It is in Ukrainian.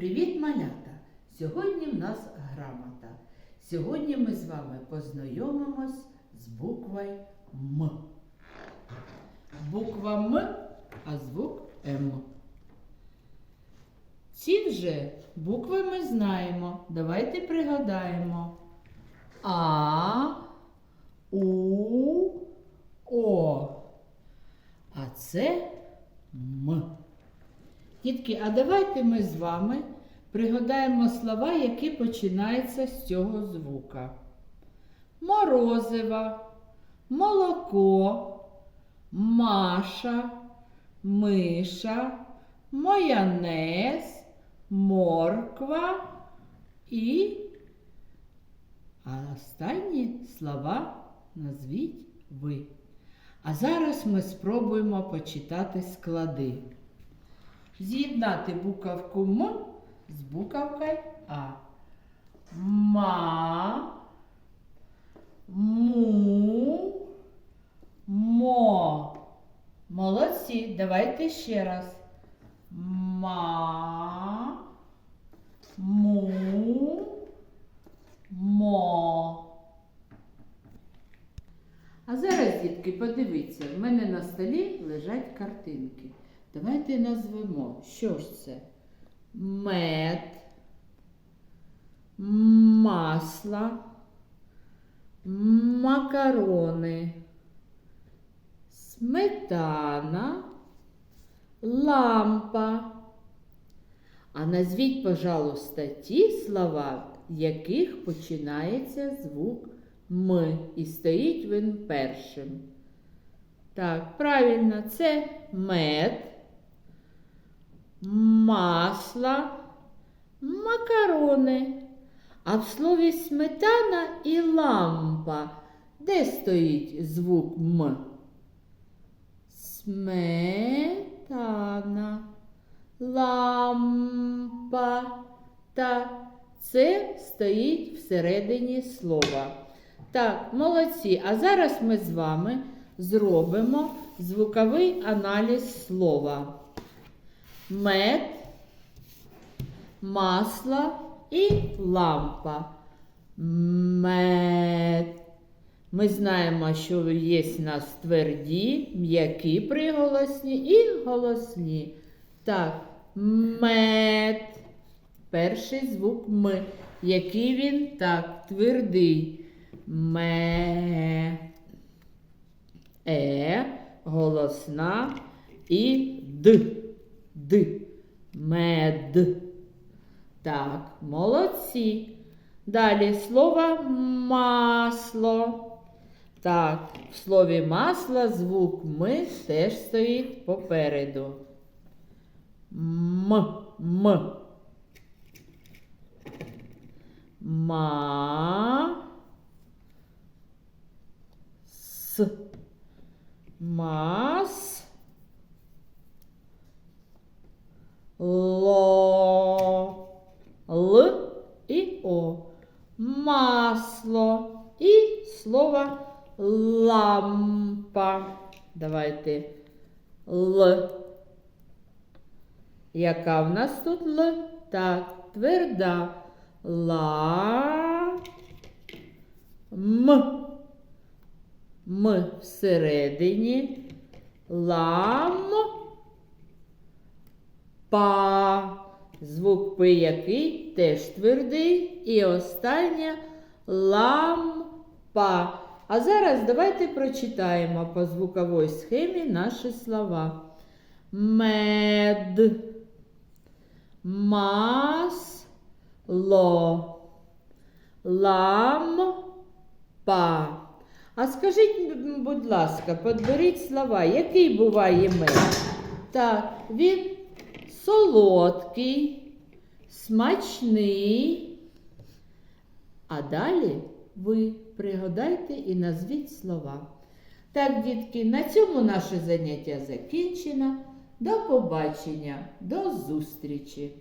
Привіт, малята! Сьогодні в нас грамота. Сьогодні ми з вами познайомимось з буквою М. Буква М, а звук М. Ці вже букви ми знаємо. Давайте пригадаємо. А, У, О. А це М. Дітки, а давайте ми з вами пригадаємо слова, які починаються з цього звука. Морозива, молоко, Маша, миша, майонез, морква і а останні слова назвіть ви. А зараз ми спробуємо почитати склади. З'єднати буковку М з буковкою А. Ма, му, мо. Молодці. Давайте ще раз. Ма, му, мо. А зараз, дітки, подивіться, в мене на столі лежать картинки. Давайте назвемо, що ж це? Мед, масло, макарони, сметана, лампа. А назвіть, пожалуйста, ті слова, яких починається звук М і стоїть він першим. Так, правильно, це мед, масло, макарони. А в слові сметана і лампа. Де стоїть звук М? Сметана, лампа. Так, це стоїть всередині слова. Так, молодці. А зараз ми з вами зробимо звуковий аналіз слова. Мед, масло і лампа. Мед. Ми знаємо, що є в нас тверді, м'які приголосні і голосні. Так, мед. Перший звук М. Який він так, твердий. Ме. Е, голосна і Д. Д. Мед. Так, молодці. Далі слово масло. Так, в слові масло звук М теж стоїть попереду. М. М. Ма. Ло. Л і О. Масло. І слово лампа. Давайте Л. Яка в нас тут Л? Так, тверда. Ла. М. М всередині. Лам. Па. Звук П який теж твердий. І останнє лампа. А зараз давайте прочитаємо по звуковій схемі наші слова. Мед. Масло. Лампа. А скажіть, будь ласка, подберіть слова, який буває мед? Так, він солодкий, смачний. А далі ви пригадайте і назвіть слова. Так, дітки, на цьому наше заняття закінчено. До побачення, до зустрічі!